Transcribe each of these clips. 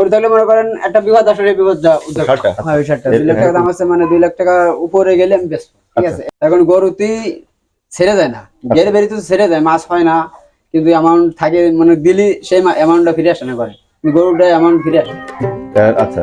গরু থাকলে মনে করেন একটা বিপদ আসলে বিপদ যা উদ্ধার হ্যাঁ। ওই ষাটটা। দুই লাখ টাকা দাম আছে মানে দুই লাখ টাকা উপরে গেলে আমি বেচবো ঠিক আচ্ছা। আছে? এখন গরু ছেড়ে যায় না। গেরে বেরিয়ে তো ছেড়ে যায় মাছ হয় না। কিন্তু অ্যামাউন্ট থাকে মানে দিলি সেই অ্যামাউন্টটা ফিরে আসে না করে গরুটা অ্যামাউন্ট ফিরে আসে। আচ্ছা।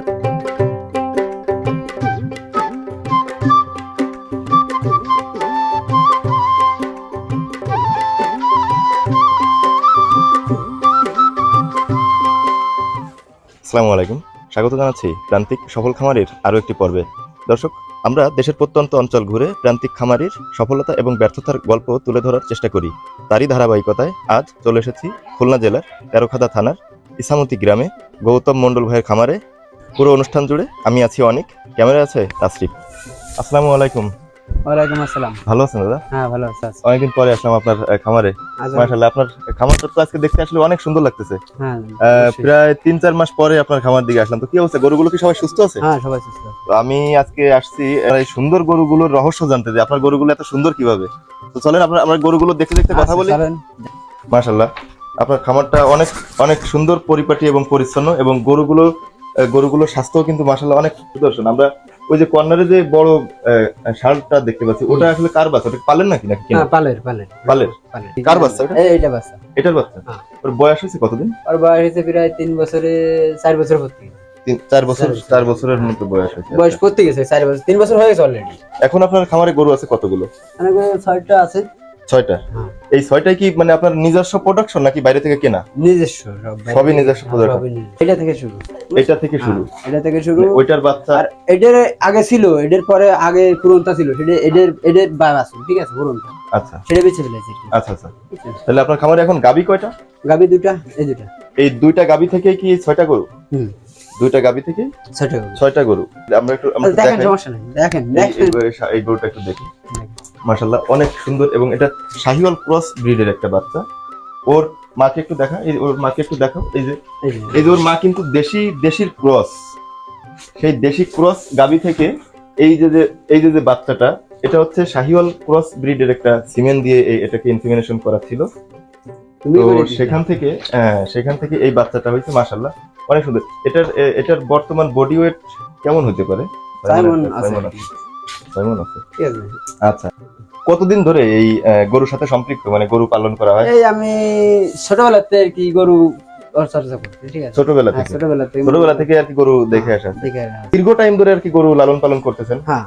আসসালামু আলাইকুম। স্বাগত জানাচ্ছি প্রান্তিক সফল খামারের আরও একটি পর্বে। দর্শক, আমরা দেশের প্রত্যন্ত অঞ্চল ঘুরে প্রান্তিক খামারির সফলতা এবং ব্যর্থতার গল্প তুলে ধরার চেষ্টা করি। তারই ধারাবাহিকতায় আজ চলে এসেছি খুলনা জেলার তেরোখাদা থানার ইসামতি গ্রামে গৌতম মণ্ডল ভাইয়ের খামারে। পুরো অনুষ্ঠান জুড়ে আমি আছি অনেক। ক্যামেরা আছে তাসরিফ। আসসালামু আলাইকুম। ওয়ালাইকুম আসসালাম। ভালো আছেন দাদা? হ্যাঁ ভালো আছে আছে। অনেকদিন পরে আসলাম আপনার আহ, খামারে। মাশাআল্লাহ আপনার খামারটা তো আজকে দেখতে আসলে অনেক সুন্দর লাগতেছে। হ্যাঁ প্রায় তিন চার মাস পরে আপনার খামার দিকে আসলাম। তো কি অবস্থা? গরুগুলো কি সবাই সুস্থ আছে? হ্যাঁ সবাই সুস্থ তো আমি আজকে আসছি এই সুন্দর গরুগুলোর রহস্য জানতে যে আপনার গরুগুলো এত সুন্দর কীভাবে? তো চলেন আপনার আমরা গরুগুলো দেখতে দেখতে কথা আচ্ছা, বলি। চলেন। আপনার খামারটা অনেক অনেক সুন্দর পরিপাটি এবং পরিচ্ছন্ন এবং গরুগুলো গরুগুলোর স্বাস্থ্য কিন্তু মাশাল্লাহ অনেক সুদর্শন। আমরা ওই যে কর্নারে যে বড় শার্টটা দেখতে পাচ্ছি ওটা আসলে কার বাচ্চা? ওটা পালেন নাকি নাকি হ্যাঁ পালের পালের। পালের? কার বাচ্চা ওটা? এই- এইটা বাচ্চা। এটার বাচ্চা? হ্যাঁ। ওর বয়স হয়েছে কতদিন? ওর বয়স হয়েছে প্রায় তিন বছরে চার বছর তিন- চার বছর চার বছরের মতো বয়স হয়েছে। বয়স ভর্তি গেছে চার বছর তিন বছর হয়ে গেছে অলরেডি এখন আপনার খামারে গরু আছে কতগুলো? আমার গরু ছয়টা আছে। ছয়টা? হ্যাঁ। এই ছয়টাই কি মানে আপনার নিজস্ব প্রোডাকশন নাকি বাইরে থেকে কেনা? নিজস্ব সবই নিজস্ব হ্যাঁ? সবই নিজস্ব। এটা থেকে শুরু। এটা থেকে শুরু? হ্যাঁ, এটা থেকে শুরু। মানে ওইটার বাচ্চা আর এটার আগে ছিল এটার পরে আগে পুরনটা ছিল। সেটা এদের এদের বার আছে ঠিক আছে পুরনটা। আচ্ছা। সেটা বেছে ফেলেছি আচ্ছা আচ্ছা। তাহলে আপনার খামারে এখন গাবি কয়টা? গাবি দুটা এই দুটা। এই দুইটা গাবি থেকে কি ছয়টা গরু? হুম। দুইটা গাবি থেকে ছয়টা গাবি। ছয়টা গরু। আমরা একটু আমরা দেখেন সমস্যা নেই দেখেন এই- গরুটা একটু দেখি। মাশাল্লাহ অনেক সুন্দর এবং এটা শাহিওয়াল ক্রস ব্রিডের একটা বাচ্চা। ওর মাকে একটু দেখা এই ওর মাকে একটু দেখাও। এই যে এই যে, ওর মা কিন্তু দেশি দেশির ক্রস। সেই দেশি ক্রস গাবি থেকে এই যে যে এই যে যে বাচ্চাটা এটা হচ্ছে শাহিওয়াল ক্রস ব্রিডের একটা সিমেন্ট দিয়ে এই- এটাকে ইনসিমিনেশন করা ছিল। তো সেখান থেকে হ্যাঁ, সেখান থেকে এই বাচ্চাটা হয়েছে মাশাল্লাহ অনেক সুন্দর এটার এটার বর্তমান বডি ওয়েট কেমন হতে পারে? আছে। আছে। ঠিক আছে। আচ্ছা। কতদিন ধরে এই গরুর সাথে সম্পৃক্ত? মানে গরু পালন করা হয়? এই আমি ছোটবেলাতে আর কি গরু আছে? ছোটবেলা হ্যাঁ, থেকে। ছোটবেলা থেকে। আর কি গরু দেখে আসা। দেখে আসা। দীর্ঘ টাইম ধরে আর কি গরু লালন পালন করতেছেন? হ্যাঁ।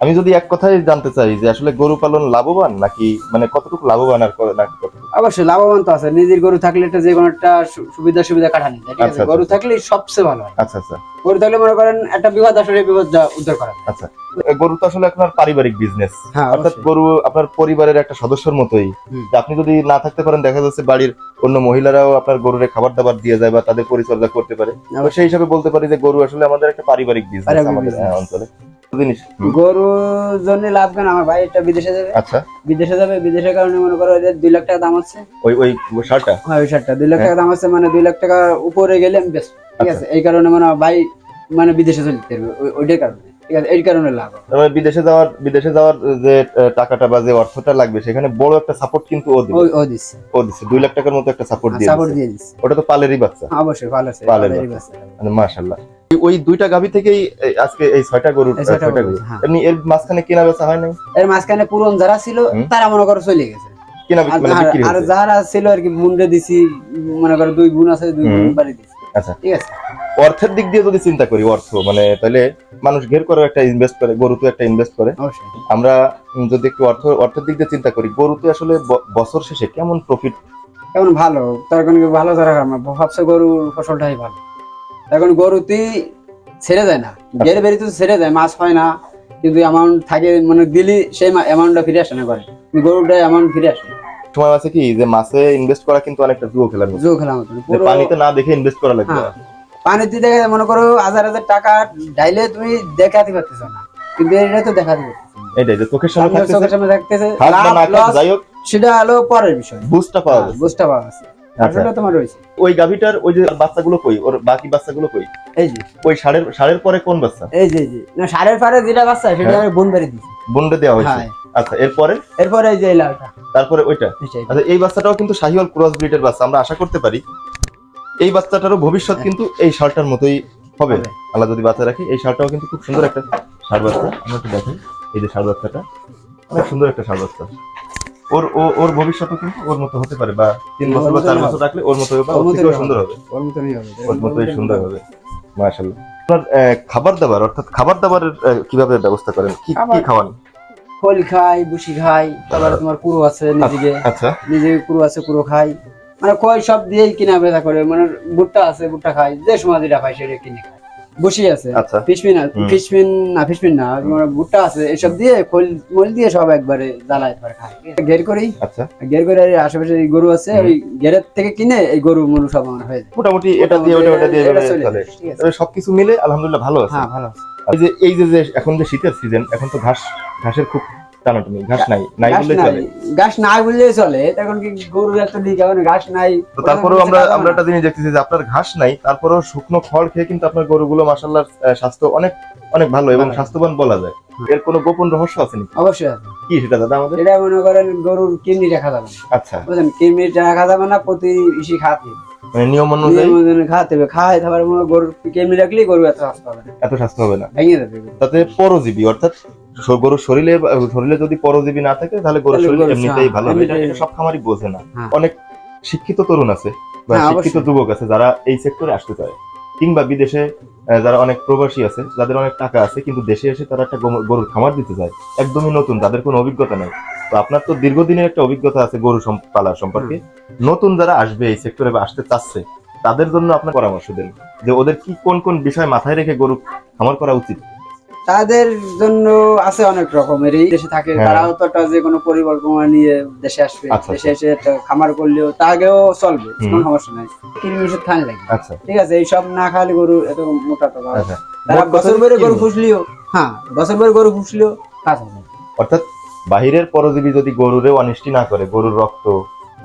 আমি যদি এক কথায় জানতে চাই যে আসলে গরু পালন লাভবান নাকি মানে কতটুকু লাভবান আর নাকি কতটুকু? অবশ্যই লাভবান তো আছে। নিজের গরু থাকলে এটা যে কোনো একটা সুবিধা সুবিধা কাটানি ঠিক আচ্ছা, আছে? আচ্ছা, গরু আচ্ছা। থাকলে সবচেয়ে ভালো হয়। আচ্ছা আচ্ছা। গরু থাকলে মনে করেন একটা বিপদ আসলে বিপদ উদ্ধার করা আচ্ছা। গরু তো আসলে আপনার পারিবারিক বিজনেস হ্যাঁ অর্থাৎ গরু আপনার পরিবারের একটা সদস্যের মতোই। যে আপনি যদি না থাকতে পারেন দেখা যাচ্ছে বাড়ির অন্য মহিলারাও আপনার গরুরে খাবার দাবার দিয়ে যায় বা তাদের পরিচর্যা করতে পারে। সেই হিসাবে বলতে পারি যে গরু আসলে আমাদের একটা পারিবারিক বিজনেস আমাদের অঞ্চলে। জিনিস? গরু জন্য লাভ কেন? আমার ভাই এটা বিদেশে যাবে। আচ্ছা। বিদেশে যাবে বিদেশের কারণে মনে করো এদের দুই লাখ টাকা দাম আছে। ওই ওই শার্টটা? হ্যাঁ ওই শার্টটা। দুই লাখ টাকা দাম আছে মানে দুই লাখ টাকা উপরে গেলে আমি বেশ ঠিক আচ্ছা। আছে? এই কারণে মানে ভাই মানে বিদেশে চলে যেতে ওইটার কারণে। ঠিক আছে? এই কারণে লাভ বিদেশে যাওয়ার বিদেশে যাওয়ার যে টাকাটা বা যে অর্থটা লাগবে সেখানে বড় একটা সাপোর্ট কিন্তু ও দিবে। ও দিচ্ছে। ও লাখ টাকার মতো একটা সাপোর্ট দিয়ে সাপোর্ট দিয়ে ওটা তো পালেরই বাচ্চা। হ্যাঁ, অবশ্যই পালের পালেরই বাচ্চা। মানে ওই দুইটা গাভি থেকেই আজকে এই ছয়টা গরু ছয়টা গরু, গরু হ্যাঁ। এমনি এর মাঝখানে কেনা বেচা হয় নাই? এর মাঝখানে পুরন যারা ছিল তারা মনে করো চলে গেছে। কেনা মানে বিক্রি আর যারা ছিল আর কি মুন্ডে দিছি মনে করো দুই বোন আছে দুই হুম। বাড়ি দিছি। আচ্ছা। ঠিক আছে। অর্থের দিক দিয়ে যদি চিন্তা করি অর্থ মানে তাহলে মানুষ ঘের করে একটা ইনভেস্ট করে গরুতে একটা ইনভেস্ট করে। অবশ্যই। আমরা যদি একটু অর্থ অর্থের দিক দিয়ে চিন্তা করি গরুতে আসলে ব- বছর শেষে কেমন প্রফিট এখন ভালো তার কারণে কি ভালো তারা আমার ভাবছে গরুর ফসলটাই ভালো। এখন গরু তুই ছেড়ে যায় না। গেরে বেরিয়ে তো ছেড়ে যায় মাছ হয় না। কিন্তু অ্যামাউন্ট থাকে মানে দিলি সেই অ্যামাউন্টটা ফিরে আসে না করে গরুটা অ্যামাউন্ট ফিরে আসে। আছে কি যে মাছে ইনভেস্ট করা কিন্তু অনেকটা জুয়ো খেলার মতো। জো খেলা মতন পানিতে না দেখে ইনভেস্ট করা লাগবে। হ্যাঁ। পানিতে দেখে মনে করো হাজার হাজার টাকা ডাইলে তুমি দেখাতে পারতেছ না। কিন্তু এটা তো দেখাতে এটাই যে চোখের সামনে থাকতেছে চোখের সামনে থাকতেছে। সেটা হলো পরের বিষয়। বুঝটা পাওয়া হ্যাঁ, যাচ্ছে। বুঝতে পারা আছে তোমার রয়েছে। ওই গাভিটার ওই যে বাচ্চাগুলো কই? ওর বাকি বাচ্চাগুলো কই? এই যে। ওই ষাঁড়ের ষাঁড়ের পরে কোন বাচ্চা? এই যে যে। না সারের পারে যেটা বাচ্চা সেটা হ্যাঁ। আমি বোন বাড়ি দিছি। বন্ডে দেওয়া হয়েছে? হ্যাঁ। আচ্ছা এরপরে? এরপরে এই যে লালটা। তারপরে ওইটা? আচ্ছা এই বাচ্চাটাও কিন্তু শাহিওয়াল ক্রস ব্রিডের বাচ্চা আমরা আশা করতে পারি। এই বাচ্চাটারও ভবিষ্যৎ কিন্তু এই ষাঁড়টার মতোই হবে। আল্লাহ যদি বাচ্চা রাখে এই ষাঁড়টাও কিন্তু খুব সুন্দর একটা ষাঁড় বাচ্চা। আমরা একটু দেখাই এই যে ষাঁড় বাচ্চাটা। অনেক সুন্দর একটা ষাঁড় বাচ্চা। ওর ও- ওর ভবিষ্যৎও কিন্তু ওর মতো হতে পারে বা তিন বছর বা চার বছর রাখলে ওর মতো বা ওর থেকেও সুন্দর হবে। ওর মতনই হবে ওর মতোই সুন্দর হবে। মাশাআল্লাহ। আপনার খাবার দাবার অর্থাৎ খাবার দাবারের কীভাবে ব্যবস্থা করেন? কি কি খাওয়ান? খোল খাই বুসি খাই তারপরে তোমার কুড়ো আছে নিজেকে। আচ্ছা নিজে কুড়ো আছে কুড়ো খাই। মানে কয় সব দিয়েই কিনা বেচা করে মানে ভুট্টা আছে ভুট্টা খাই যে সময় যেটা পাই সেটা কিনে খাই। বসি আছে। আচ্ছা। ফিশমিন হুম। না ফিশমিন না ভুট্টা আছে এসব দিয়ে খোল মল দিয়ে সব একবারে জ্বালাই একবার খায়। ঘের করি। আচ্ছা। ঘের করে আর আশেপাশে গরু আছে। ওই ঘেরের থেকে কিনে এই গরু মরু সব আমার হয়ে যায়। মোটামুটি এটা দিয়ে ওটা ওটা দিয়ে সবকিছু মিলে আলহামদুলিল্লাহ ভালো আছে। হ্যাঁ ভালো আছে। এই যে এই যে যে এখন যে শীতের সিজন এখন তো ঘাস ঘাসের খুব টানাটানি ঘাস নাই নাই নাই। চলে। ঘাস নাই বললেই চলে তখন কি গরুর এত ঘাস নাই। তো তারপরেও আমরা আমরা একটা জিনিস দেখতেছি যে আপনার ঘাস নাই তারপরেও শুকনো খড় খেয়ে কিন্তু আপনার গরুগুলো মাসাল্লাহ স্বাস্থ্য অনেক অনেক ভালো এবং স্বাস্থ্যবান বলা যায়। এর কোনো গোপন রহস্য আছে নাকি? অবশ্যই আছে। কি সেটা দাদা আমাদের? এটা মনে করেন গরুর কিডনি রাখা যাবে আচ্ছা। বুঝলেন কিডনি রাখা যাবে না প্রতি ইসি খাতে। মানে নিয়ম অনুযায়ী? খাতে হবে। খায় তারপরে মনে হয় গরুর কিডনি রাখলেই গরু এত স্বাস্থ্য হবে না। এত স্বাস্থ্য হবে না। ভেঙে যাবে তাতে পরজীবী অর্থাৎ গরুর শরীরে শরীরে যদি পরজীবী না থাকে তাহলে গরুর শরীর এমনিতেই ভালো হবে সব খামারই বোঝে না। হ্যাঁ। অনেক শিক্ষিত তরুণ আছে বা হ্যাঁ, শিক্ষিত যুবক আছে যারা এই সেক্টরে আসতে চায়। কিংবা বিদেশে যারা অনেক প্রবাসী আছে যাদের অনেক টাকা আছে কিন্তু দেশে এসে তারা একটা গরুর খামার দিতে চায় একদমই নতুন তাদের কোনো অভিজ্ঞতা নেই। তো আপনার তো দীর্ঘদিনের একটা অভিজ্ঞতা আছে গরু পালার সম্পর্কে। নতুন যারা আসবে এই সেক্টরে বা আসতে চাচ্ছে তাদের জন্য আপনার পরামর্শ দেন যে ওদের কি কোন কোন বিষয় মাথায় রেখে গরু খামার করা উচিত? তাদের জন্য আছে অনেক রকমেরই দেশে থাকে হ্যাঁ। তারাও তো একটা যে কোনো পরিকল্পনা নিয়ে দেশে আসবে। আচ্ছা, দেশে এসে খামার করলেও তাকেও চলবে কোনো সমস্যা নাই। কৃমি ওষুধ খান লাগে। আচ্ছা। ঠিক আছে এইসব না খাওয়ালে গরু এত মোটা তো। আচ্ছা। তারা বছর ভরে গরু ফুসলিও হ্যাঁ বছর ভরে গরু ফুসলিও কাজ হবে অর্থাৎ বাহিরের পরজীবী যদি গরুরে অনিষ্টি না করে গরুর রক্ত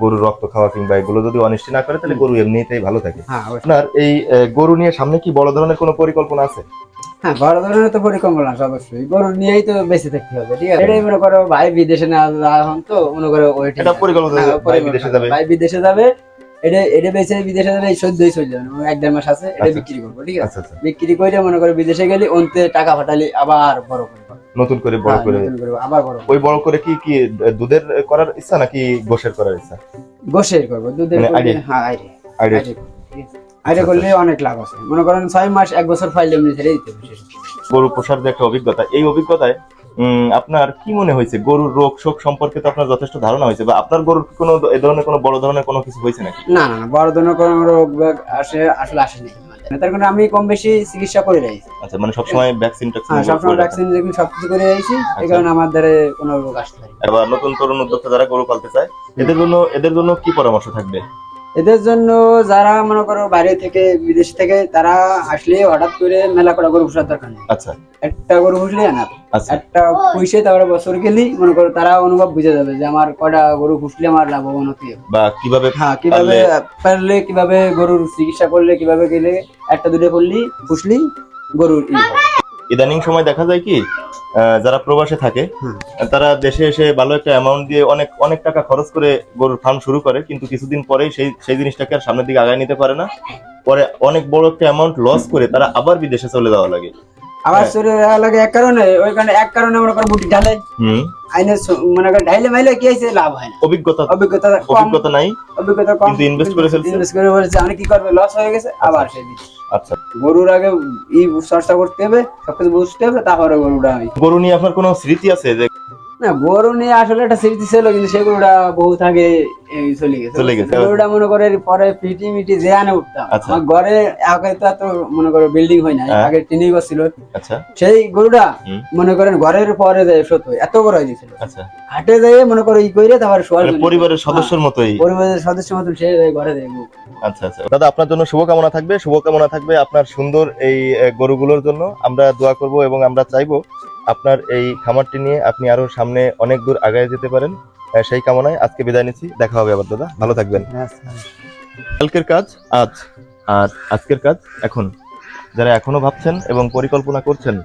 গরুর রক্ত খাওয়া কিংবা এগুলো যদি অনিষ্টি না করে তাহলে গরু এমনিতেই ভালো থাকে। হ্যাঁ আপনার এই গরু নিয়ে সামনে কি বড় ধরনের কোনো পরিকল্পনা আছে? হ্যাঁ। বড় ধরনের তো পরিকল্পনা অবশ্যই। গরু নিয়েই তো বেঁচে থাকতে হবে ঠিক আছে? এটাই মনে করো ভাই বিদেশে না হন তো মনে করো ওইটা পরিকল্পনা হ্যাঁ, ভাই বিদেশে যাবে। ভাই বিদেশে যাবে এটা এটা বেঁচে বিদেশে যাবে সদ্যই চলে যাবে এক দেড় মাস আছে এটা আচ্ছা। বিক্রি করব ঠিক আছে? আচ্ছা আচ্ছা। বিক্রি করে মনে করো বিদেশে গেলে অন্তে টাকা ফাটালি আবার বড় করে। নতুন করে বড় হ্যাঁ, করে। আবার বড় ওই বড় করে কি কি দুধের করার ইচ্ছা নাকি গোশের করার ইচ্ছা? গোসে করব দুধের মানে? হ্যাঁ আইডে আইডিয়া। আছে। আইডে করলে অনেক লাভ আছে। মনে করেন ছয় মাস এক বছর ফাইলে এমনি ছেড়ে দিতে গরু পোষার যে একটা অভিজ্ঞতা। এই অভিজ্ঞতায় আপনার কি মনে হয়েছে? গরুর রোগ শোক সম্পর্কে তো আপনার যথেষ্ট ধারণা হয়েছে বা আপনার গরুর কোনো এ ধরনের কোনো বড় ধরনের কোনো কিছু হয়েছে নাকি? না না বড় ধরনের কোনো রোগ আসে আসলে আসেনি। তার কারণে আমি কম বেশি চিকিৎসা করে রাখছি আচ্ছা মানে সবসময় ভ্যাকসিন সবসময় ভ্যাকসিন সবকিছু করে এই আচ্ছা। কারণে আমাদের কোনো রোগ আসতে পারে এবার নতুন তরুণ উদ্যোক্তা যারা গরু পালতে চায় এদের জন্য এদের জন্য কি পরামর্শ থাকবে? এদের জন্য যারা মনে করো বাইরে থেকে বিদেশ থেকে তারা আসলে হঠাৎ করে মেলা করা গরু পোষার দরকার নেই। আচ্ছা। একটা গরু পুষলে না আচ্ছা। একটা পুষে তারপরে বছর গেলেই মনে করো তারা অনুভব বুঝে যাবে যে আমার কটা গরু পুষলে আমার লাভবান হতে বা কীভাবে হ্যাঁ কীভাবে পারলে কীভাবে গরুর চিকিৎসা করলে কীভাবে গেলে একটা দুটো করলি পুষলি গরুর ইদানিং সময় দেখা যায় কি যারা প্রবাসে থাকে তারা দেশে এসে ভালো একটা অ্যামাউন্ট দিয়ে অনেক অনেক টাকা খরচ করে গরুর ফার্ম শুরু করে কিন্তু কিছুদিন পরেই সেই সেই জিনিসটাকে আর সামনের দিকে আগায় নিতে পারে না। পরে অনেক বড় একটা অ্যামাউন্ট লস করে তারা আবার বিদেশে চলে যাওয়া লাগে। আবার হ্যাঁ। শরীর লাগে এক কারণে ওই কারণে এক কারণে মনে করো বুটি ঢালে। আইনে মনে করো ঢাইলে মাইলে কি হয়েছে? লাভ হয় না। অভিজ্ঞতা অভিজ্ঞতা অভিজ্ঞতা নাই। অভিজ্ঞতা কম। কিন্তু invest করে ফেলছে। ইনভেস্ট করে ফেলছে। আমি কি করবে? লস হয়ে গেছে আবার সেই। আচ্ছা। গরুর আগে ই চর্চা করতে হবে সবকিছু বুঝতে হবে তারপরে গরুটা আমি গরু নিয়ে আপনার কোনো স্মৃতি আছে যে না গরু নিয়ে আসলে একটা স্মৃতি ছিল কিন্তু সেই গরুটা বহুত আগে চলে গেছে। চলে গেছে। গরুটা মনে করে পরে পিটি মিটি যে আনে উঠতাম। আচ্ছা। আমার ঘরে আগে তো এত মনে করো বিল্ডিং হয় না হ্যাঁ। আগে টিনি ঘর ছিল। আচ্ছা। সেই গরুটা মনে করেন ঘরের পরে যায় সত এত বড় হয়ে গেছিল। আচ্ছা। হাটে যেয়ে মনে করো ই তারপরে শোয়ার মানে পরিবারের সদস্যের মতোই। পরিবারের সদস্য মতো সে ঘরে যায় আচ্ছা আচ্ছা। দাদা আপনার জন্য শুভকামনা থাকবে। শুভকামনা থাকবে আপনার সুন্দর এই গরুগুলোর জন্য। আমরা দোয়া করব এবং আমরা চাইব আপনার এই খামারটি নিয়ে আপনি আরও সামনে অনেক দূর আগায় যেতে পারেন। সেই কামনায় আজকে বিদায় নিচ্ছি। দেখা হবে আবার, দাদা। ভালো থাকবেন। কালকের কাজ, আজ। আর আজকের কাজ, এখন। যারা এখনও ভাবছেন এবং পরিকল্পনা করছেন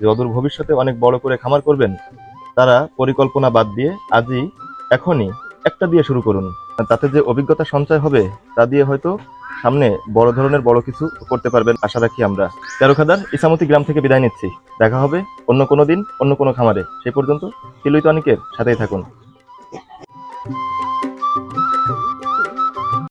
যে অদূর ভবিষ্যতে অনেক বড় করে খামার করবেন, তারা পরিকল্পনা বাদ দিয়ে আজই এখনই একটা দিয়ে শুরু করুন। তাতে যে অভিজ্ঞতা সঞ্চয় হবে, তা দিয়ে হয়তো সামনে বড় ধরনের বড় কিছু করতে পারবেন, আশা রাখি আমরা। তেরো খাদার ইসামতি গ্রাম থেকে বিদায় নিচ্ছি। দেখা হবে অন্য কোনো দিন, অন্য কোনো খামারে। সেই পর্যন্ত তিলুই অনেকের সাথেই থাকুন।